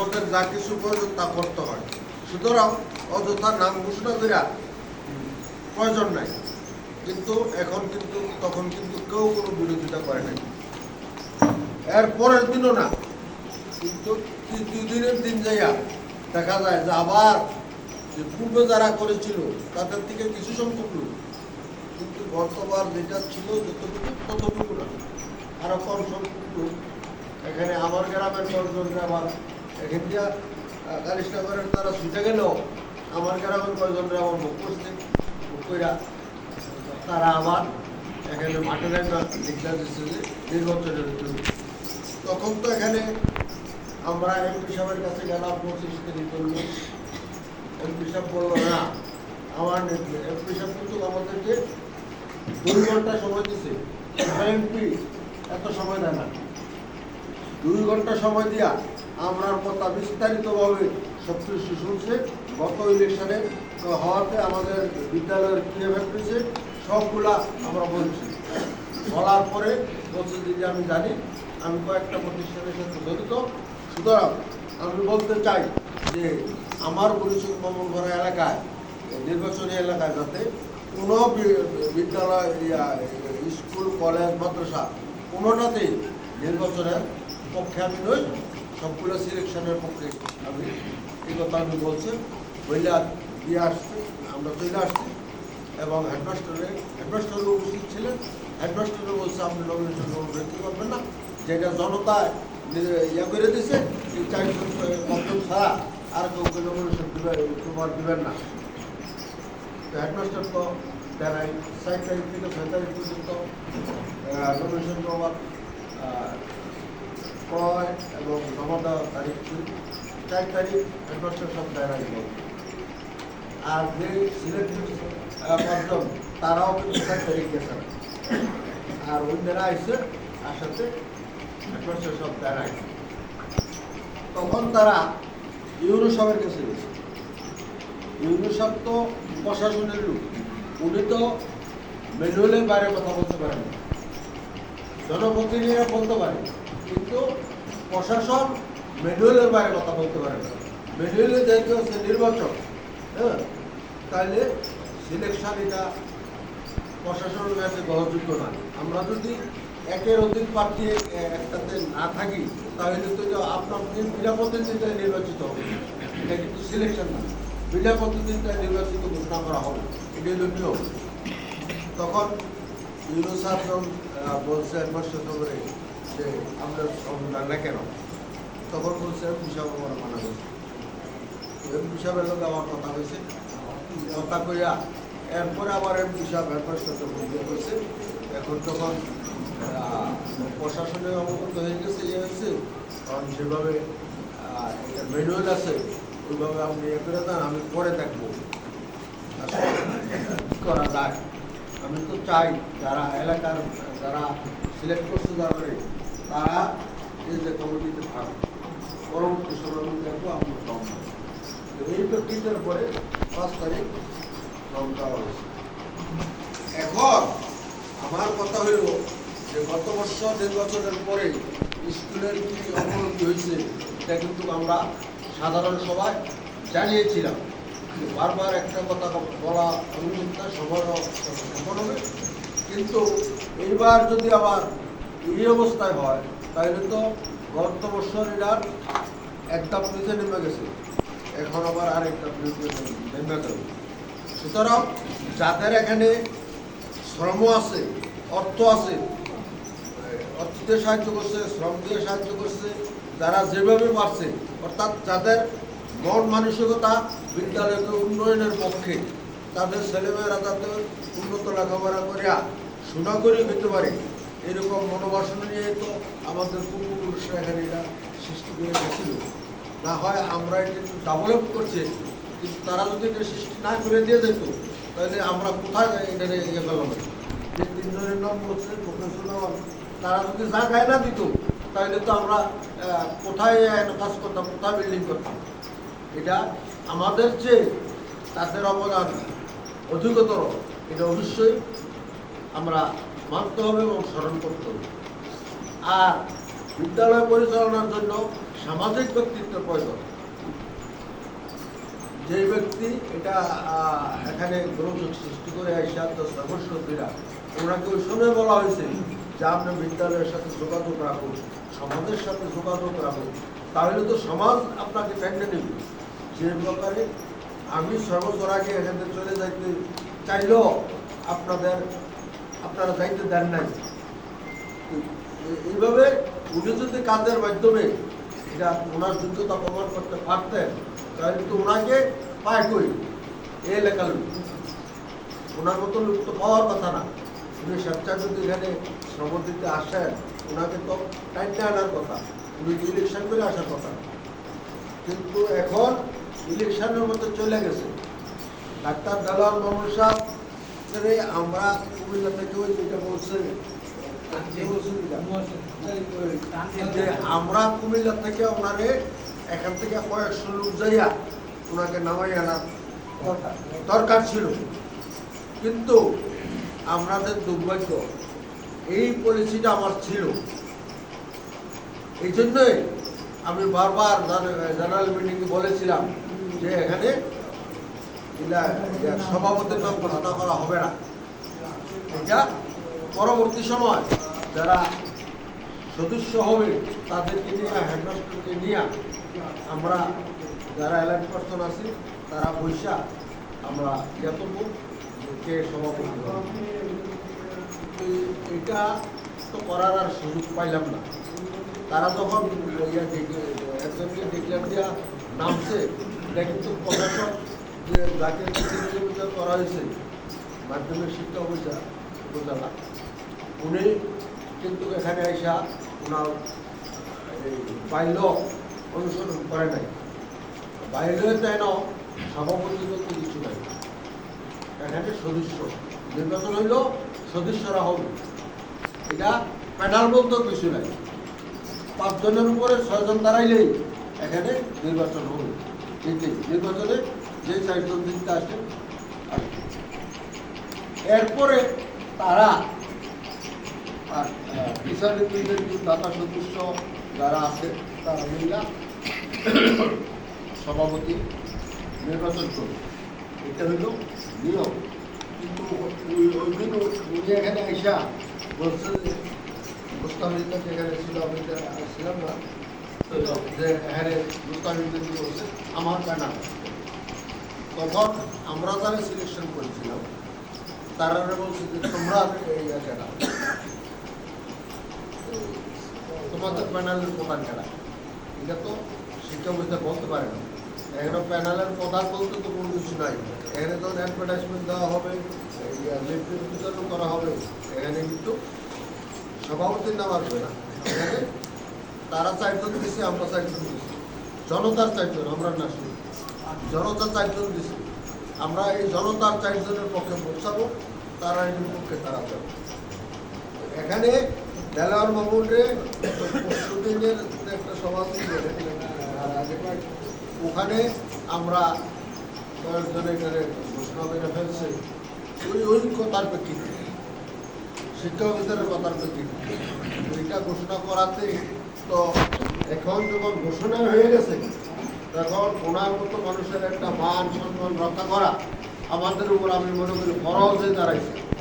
আমাদের যা কিছু প্রয়োজন তা করতে হয়। সুতরাং অযথা নাম ঘোষণা করে প্রয়োজন নাই। কিন্তু এখন কিন্তু, তখন কিন্তু কেউ কোনো বিরোধিতা করে নাই। এর পরের দিনও না, কিন্তু দুই দিনের দিন যাইয়া দেখা যায় যে আবার যে পূর্বে যারা করেছিল, তাদের থেকে কিছু সংখ্যক লোক। কিন্তু বর্তমান যেটা ছিল যতটুকু, ততটুকু না। আরও কম সংখ্যক লোক। এখানে আমার গ্রামের কয়েকজনরা আবার এখান দিয়া কালিশনগরের তারা ছুটে গেলেও আমার গ্রামের কয়েকজনরা আমার মুখ করছে মুখ কইরা, তারা আবার এখানে মাঠের একটা ডিক্লার দিচ্ছে যে নির্বাচনের তখন তো এখানে আমরা এমপি সাহেবের কাছে গেলাম, পঁচিশ তারিখ করল এমপি সাহেব বলল, না, আমার এমপি সাহেব কিন্তু আমাদেরকে দুই ঘণ্টা সময় দিছে। এমপি এত সময় দেয় না। দুই ঘণ্টা সময় দিয়া আমরা কথা বিস্তারিতভাবে সব কিছু শুনছে। গত ইলেকশনে হওয়াতে আমাদের বিদ্যালয়ের কী এফেক্ট হয়েছে সবগুলা আমরা বলছি। বলার পরে বলছে যে আমি জানি, আমি কয়েকটা প্রতিষ্ঠানের সাথে জড়িত। সুতরাং আমি বলতে চাই যে, আমার পরিচয় মঙ্গলভরা এলাকায়, নির্বাচনী এলাকায় যাতে কোনো বিদ্যালয় স্কুল, কলেজ, মাদ্রাসা কোনোটাতেই নির্বাচনের পক্ষে আমি নই। সবগুলো সিলেকশনের পক্ষে আমি এই কথা আমি বলছি, বইলা দিয়ে আসছি, আমরা চলে আসছি, এবং হেডমাস্টারে হেডমাস্টারও উপস্থিত ছিলেন হেডমাস্টারও বলছে, আপনি নমিনেশন ব্যক্তি করবেন না, যেটা জনতা ইয়ে করে দিছে, এই চারজন পঞ্চম ছাড়া আর কাউকে নমিনেশন দিবে তোমার দিবেন না। তো হেডমাস্টার তো দেয় সাত তারিখ থেকে ছয় তারিখ পর্যন্ত নমিনেশন দেওয়ার এবং তারিখ চার তারিখ আর যে তারাও কিন্তু চার তারিখ গেছে। আর এসে আসাতে তখন তারা ইউরোসবের কাছে গেছে। তো প্রশাসনের লোক। উনি তো ম্যানুয়ালের বাইরে কথা বলতে পারেন জনপ্রতিনিধিরা বলতে পারে কিন্তু প্রশাসন ম্যানুয়ালের বাইরে কথা বলতে পারে না। ম্যানুয়ালে যেহেতু হচ্ছে নির্বাচন হ্যাঁ তাহলে সিলেকশন এটা প্রশাসনের কাছে গ্রহণযোগ্য না। আমরা যদি একের অধিক প্রার্থী একটাতে না থাকি, তাহলে তো আপনার বিনা প্রতিনিধিতায় নির্বাচিত হবে। এটা কিন্তু সিলেকশন না। বিনা প্রতিনিধিতায় নির্বাচিত ঘোষণা করা হবে। এটা হলো নিয়ম। তখন আজম বলছে করে যে সংবিধান না কেন তখন বলছে বিশাল আমার মানা করছে। এমপি সাহেবের লোক আমার কথা হয়েছে কথা কইয়া এরপরে আবার এমপি সাহেব হেডমাস্টার বিয়ে করছে এখন তখন আহ, প্রশাসনে অবগত হয়ে গেছে ইয়ে হয়েছে কারণ যেভাবে ম্যানুয়াল আছে ওইভাবে আপনি ইয়ে করে দেন আমি পরে দেখব। করা যায়। আমি তো চাই যারা এলাকার যারা সিলেক্ট করছে যারা তারা যে কমিটিতে থাকবে পরবর্তী আমি দেখব আমি কম তো এই প্রক্রিয়ার পরে পাঁচ তারিখ রং দেওয়া হয়েছে। এখন আমার কথা হইল যে গত বছর নির্বাচনের পরে স্কুলের কি অবনতি হয়েছে, এটা কিন্তু আমরা সাধারণ সভায় জানিয়েছিলাম। বারবার একটা কথা বলা সফল হবে কিন্তু এইবার যদি আবার এই অবস্থায় হয় তাহলে তো গত বছর এরা এক ধাপ নিচে নেমে গেছে। এখন আবার আরেক ধাপ নিচে নেমে যাবে সুতরাং যাদের এখানে শ্রম আছে, অর্থ আছে, অর্থ দিয়ে সাহায্য করছে, শ্রম দিয়ে সাহায্য করছে, যারা যেভাবে পারছে অর্থাৎ যাদের মন মানসিকতা বিদ্যালয়কে উন্নয়নের পক্ষে, তাদের ছেলেমেয়েরা যাতে উন্নত লেখাপড়া করিয়া সুনাগরিক হতে পারে এরকম মনোবাসনা নিয়ে তো আমাদের পূর্বপুরুষরা এখানে এটা সৃষ্টি করে গেছিল। না হয় আমরা এটা একটু ডেভেলপ করছি কিন্তু তারা যদি এটা সৃষ্টি না করে দিয়ে যেত তাহলে আমরা কোথায় এটা ইয়ে পেলাম যে তিনজনের নাম বলছে প্রফেশনাল তারা যদি জায়গায় না দিত, তাহলে তো আমরা কোথায় কাজ করতাম, কোথায় বিল্ডিং করতাম? এটা আমাদের যে তাদের অবদান, অধিকতর, এটা অবশ্যই আমরা মানতে হবে এবং স্মরণ করতে হবে। আর বিদ্যালয় পরিচালনার জন্য সামাজিক ব্যক্তিত্বের প্রয়োজন। যে ব্যক্তি এটা এখানে গোলযোগ সৃষ্টি করে আসা তো সর্বসর্বীরা ওনাকে ওই সময় বলা হয়েছে যে আপনি বিদ্যালয়ের সাথে যোগাযোগ রাখুন সমাজের সাথে যোগাযোগ রাখুন তাহলে তো সমাজ আপনাকে টেনে নেবে। যে ব্যাপারে আমি সর্বস্তর আগে এখান থেকে চলে যাইতে চাইলেও আপনাদের আপনারা যাইতে দেন নাই। এইভাবে উনি যদি কাজের মাধ্যমে এটা ওনার যোগ্যতা প্রমাণ করতে পারতেন, তাহলে কিন্তু ওনাকে পায় কই? এ এলাকার লোক। ওনার মতো লোক তো পাওয়ার কথা না। উনি স্বেচ্ছা যদি এখানে শ্রম দিতে আসেন, ওনাকে তো টাইমটা আনার কথা। উনি ইলেকশন করে আসার কথা। কিন্তু এখন ইলেকশনের মতো চলে গেছে। ডাক্তার দালাল মামুন সাহেব আমরা কুমিল্লা থেকে ওই যেটা বলছে যে আমরা কুমিল্লা থেকে ওনারে এখান থেকে কয়েকশো লোক যাইয়া ওনাকে নামাই আনার দরকার। ছিল। কিন্তু আমাদের দুর্ভাগ্য, এই পলিসিটা আমার ছিল। এই জন্যই আমি বারবার জেনারেল মিটিংয়ে বলেছিলাম যে এখানে সভাপতির নাম ঘোষণা করা হবে না। এটা পরবর্তী সময় যারা সদস্য হবে, তাদেরকে নিয়ে, হেডমাস্টারকে নিয়ে আমরা যারা এলাইন পার্সন আছি, তারা বৈশা আমরা ইয়া করব যে কে সভাপতি এটা তো করার আর সুযোগ পাইলাম না। তারা তখন একজনকে ডিক্লেয়ার দেওয়া নামছে, এটা কিন্তু প্রশাসক যে যাকে প্রতিনিধিত্ব করা হয়েছে, মাধ্যমিক শিক্ষা উপজেলা উপজেলা, উনি কিন্তু এখানে আইসা ওনার বাইল অনুসরণ করে নাই। বাইরে যেন সভাপতি বলতে কিছু নাই এখানে সদস্য, নির্বাচন হইল, সদস্যরা হবে। এটা প্যানাল বলতেও কিছু নাই। পাঁচজনের উপরে ছয়জন দাঁড়াইলেই এখানে নির্বাচন হবে। কিন্তু নির্বাচনে যে চারজন দিনটা আসে এরপরে তারা, আর বিচার রিপ্রেজেন্টেটিভ দাতা সদস্য যারা আছে, তারা মিলা সভাপতি নির্বাচন করবে। এটা হইল নিয়ম। কিন্তু উনি এখানে আইসা বলছে যে, মুস্তাফিজটা যেখানে ছিল, আমি ছিলাম না। যে এখানে মুস্তাফিজ বলছে? আমার ব্যানার তখন আমরা যারা সিলেকশন করেছিলাম। তারা বলছে যে, তোমরা এই জায়গাটা তোমাদের প্যানেলের প্রধান কারা? এটা তো শিক্ষা বুঝতে বলতে পারে না। এখানে প্যানেলের প্রধান বলতে তো কোনো কিছু নাই। এখানে তো অ্যাডভার্টাইজমেন্ট দেওয়া হবে লিফলেট বিতরণ করা হবে। এখানে কিন্তু সভাপতির নাম আসবে না। এখানে তারা চারজন দিছে, আমরা চারজন দিছি। জনতার চারজন, আমরা না শুনি। জনতা চারজন দিছি। আমরা এই জনতার চারজনের পক্ষে বসাবো তারা এর পক্ষে তারা যাবে। এখানে দেলাওয়ার মামুনে পরশু দিনের একটা সভা ওখানে আমরা কয়েকজন এখানে ঘোষণা করে ফেলছে। ওই ওই কথার প্রেক্ষিতে শিক্ষকদের কথার প্রেক্ষিতে। ওইটা ঘোষণা করাতে তো এখন যখন ঘোষণা হয়ে গেছে তখন ওনার মতো মানুষের একটা মান, সম্মান রক্ষা করা আমাদের উপর আমি মনে করি ফরজ হয়ে দাঁড়াইছে।